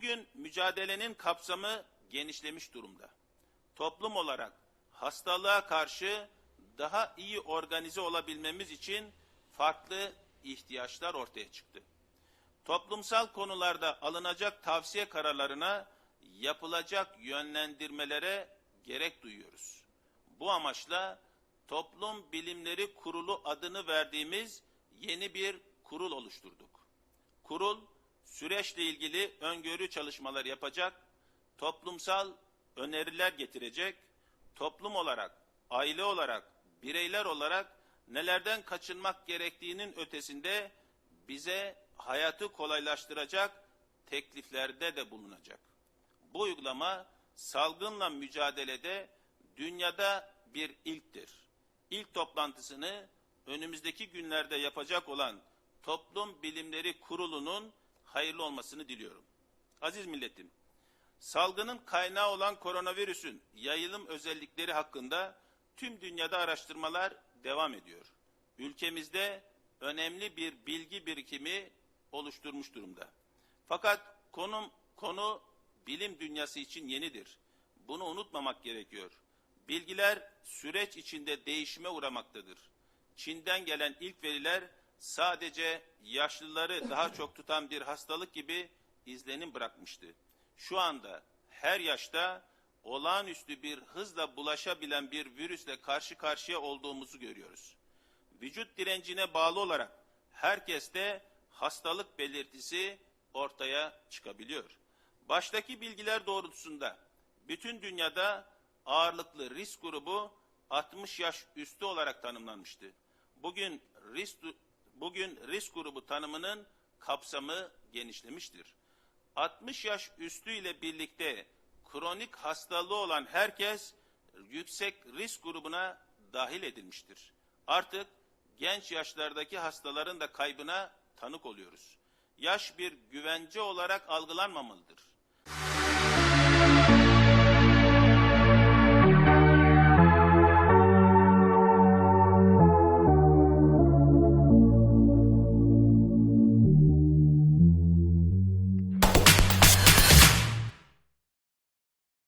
Bugün mücadelenin kapsamı genişlemiş durumda. Toplum olarak hastalığa karşı daha iyi organize olabilmemiz için farklı ihtiyaçlar ortaya çıktı. Toplumsal konularda alınacak tavsiye kararlarına yapılacak yönlendirmelere gerek duyuyoruz. Bu amaçla Toplum Bilimleri Kurulu adını verdiğimiz yeni bir kurul oluşturduk. Kurul süreçle ilgili öngörü çalışmalar yapacak, toplumsal öneriler getirecek, toplum olarak, aile olarak, bireyler olarak nelerden kaçınmak gerektiğinin ötesinde bize hayatı kolaylaştıracak tekliflerde de bulunacak. Bu uygulama salgınla mücadelede dünyada bir ilktir. İlk toplantısını önümüzdeki günlerde yapacak olan Toplum Bilimleri Kurulu'nun hayırlı olmasını diliyorum. Aziz milletim, salgının kaynağı olan koronavirüsün yayılım özellikleri hakkında tüm dünyada araştırmalar devam ediyor. Ülkemizde önemli bir bilgi birikimi oluşturmuş durumda. Fakat konum konu bilim dünyası için yenidir. Bunu unutmamak gerekiyor. Bilgiler süreç içinde değişime uğramaktadır. Çin'den gelen ilk veriler sadece yaşlıları daha çok tutan bir hastalık gibi izlenim bırakmıştı. Şu anda her yaşta olağanüstü bir hızla bulaşabilen bir virüsle karşı karşıya olduğumuzu görüyoruz. Vücut direncine bağlı olarak herkeste hastalık belirtisi ortaya çıkabiliyor. Baştaki bilgiler doğrultusunda bütün dünyada ağırlıklı risk grubu 60 yaş üstü olarak tanımlanmıştı. Bugün risk bugün risk grubu tanımının kapsamı genişlemiştir. 60 yaş üstü ile birlikte kronik hastalığı olan herkes yüksek risk grubuna dahil edilmiştir. Artık genç yaşlardaki hastaların da kaybına tanık oluyoruz. Yaş bir güvence olarak algılanmamalıdır.